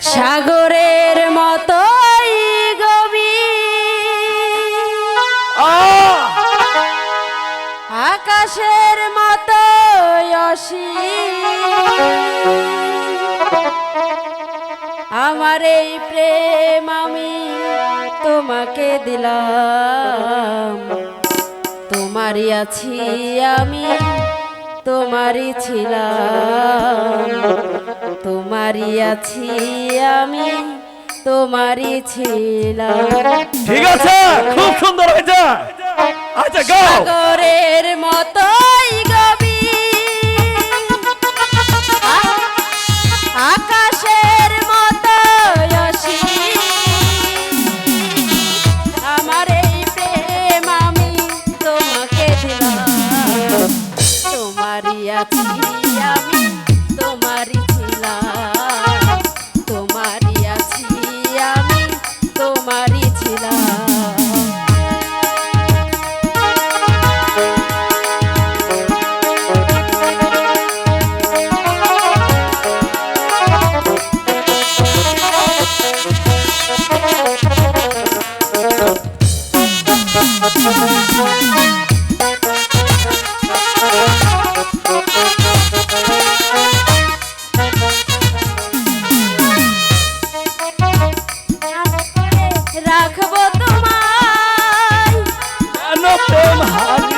সাগরের মতোই গবি! আকাশের মতো আমার এই প্রেম আমি তোমাকে দিলাম। তোমারই আছি আমি। তোমারই ছিলাম। তোমারই আছি আমি তোমারই ছিলাম। ঠিক আছে খুব সুন্দর হয়েছে। আচ্ছা গাও সাগরের মতোই তোমারই ভালো